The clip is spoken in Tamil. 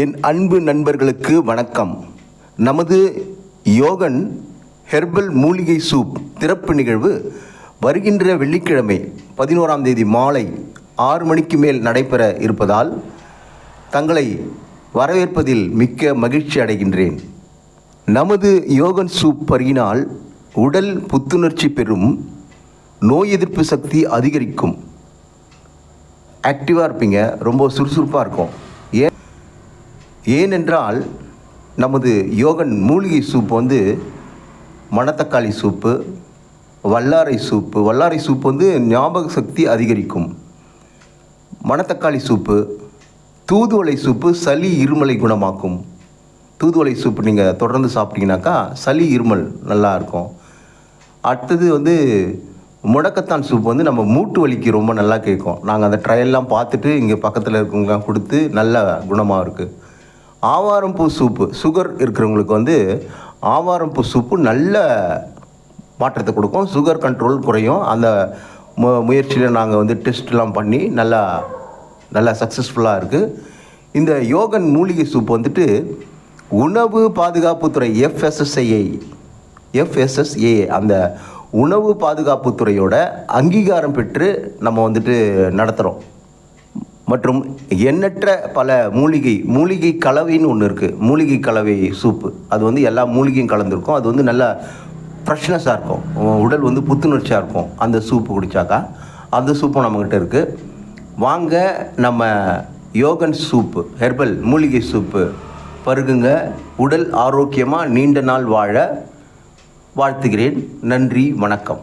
என் அன்பு நண்பர்களுக்கு வணக்கம். நமது யோகன் ஹெர்பல் மூலிகை சூப் திறப்பு நிகழ்வு வருகின்ற வெள்ளிக்கிழமை பதினோராம் தேதி மாலை ஆறு மணிக்கு மேல் நடைபெற இருப்பதால் தங்களை வரவேற்பதில் மிக்க மகிழ்ச்சி அடைகின்றேன். நமது யோகன் சூப் பருகினால் உடல் புத்துணர்ச்சி பெறும் நோய் எதிர்ப்பு சக்தி அதிகரிக்கும். ஆக்டிவாக இருப்பீங்க ரொம்ப சுறுசுறுப்பாக இருக்கும். ஏன் ஏனென்றால் நமது யோகன் மூலிகை சூப் வந்து மணத்தக்காளி சூப்பு வல்லாரை சூப்பு. வல்லாரை சூப் வந்து ஞாபக சக்தி அதிகரிக்கும். மணத்தக்காளி சூப்பு தூதுவளை சூப்பு சளி இருமலை குணமாக்கும். தூதுவளை சூப்பு நீங்கள் தொடர்ந்து சாப்பிட்டீங்கனாக்கா சளி இருமல் நல்லா இருக்கும். அடுத்தது வந்து முடக்கத்தான் சூப் வந்து நம்ம மூட்டு வலிக்கு ரொம்ப நல்லா கேட்கும். நாங்கள் அந்த ட்ரையல்லாம் பார்த்துட்டு இங்கே பக்கத்தில் இருக்கவங்கலாம் கொடுத்து நல்ல குணமாக இருக்குது ஆவாரம்பூ சூப்பு சுகர் இருக்கிறவங்களுக்கு வந்து ஆவாரம்பூ சூப்பு நல்ல மாற்றத்தை கொடுக்கும். சுகர் கண்ட்ரோல் குறையும். அந்த மு முயற்சியில் நாங்கள் வந்து டெஸ்ட்லாம் பண்ணி நல்லா நல்லா சக்ஸஸ்ஃபுல்லாக இருக்குது இந்த யோகன் மூலிகை சூப் வந்துட்டு உணவு பாதுகாப்புத்துறை எஃப்எஸ்எஸ்ஐஏ எஃப்எஸ்எஸ்ஏ அந்த உணவு பாதுகாப்புத்துறையோட அங்கீகாரம் பெற்று நம்ம வந்துட்டு நடத்துகிறோம் மற்றும் எண்ணற்ற பல மூலிகை மூலிகை கலவைன்னு ஒன்று இருக்குது மூலிகை கலவை சூப்பு அது வந்து எல்லா மூலிகையும் கலந்துருக்கும். அது வந்து நல்லா ஃப்ரெஷ்னஸாக இருக்கும். உடல் வந்து புத்துணர்ச்சியாக இருக்கும். அந்த சூப்பு குடித்தாக்கா அந்த சூப்பும் நம்மக்கிட்ட இருக்குது வாங்க நம்ம யோகன் சூப்பு ஹெர்பல் மூலிகை சூப்பு பருகுங்க. உடல் ஆரோக்கியமாக நீண்ட நாள் வாழ வாழ்த்துகிறேன். நன்றி வணக்கம்.